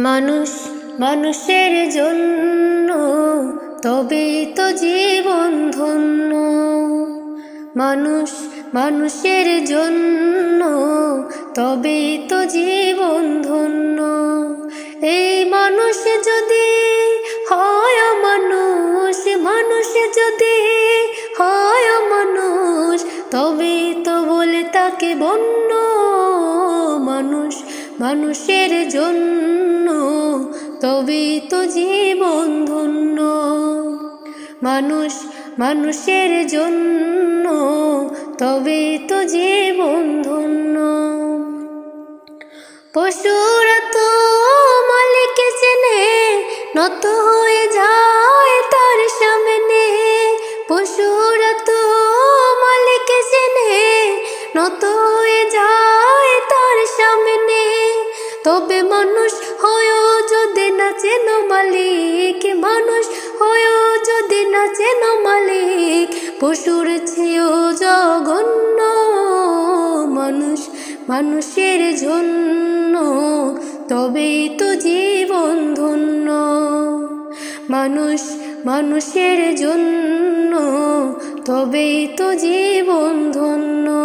মানুষ, মানুষের জন্য, তবেই তো জীবন ধন্য। মানুষ, মানুষের জন্য, তবেই তো জীবন ধন্য। এই মানুষ যদি হয় মানুষ মানুষ যদি হয় মানুষ তবেই তো বলে তাকে বন্য। মানুষ, মানুষের জন্য তবেই তো জীবন ধন্য মানুষ, মানুষের জন্য, তবে তো জীবন ধন্য পশুরা তো মালিক চেনে, নত হয়ে যায় তবে মানুষ হয়েও যদি না চেন মালিক, মানুষ হয়েও যদি না চেন মালিক, পশুর চেয়েও জঘন্য মানুষ, মানুষের জন্য তবেই তো জীবন ধন্য। মানুষ, মানুষের জন্য তবেই তো জীবন ধন্য।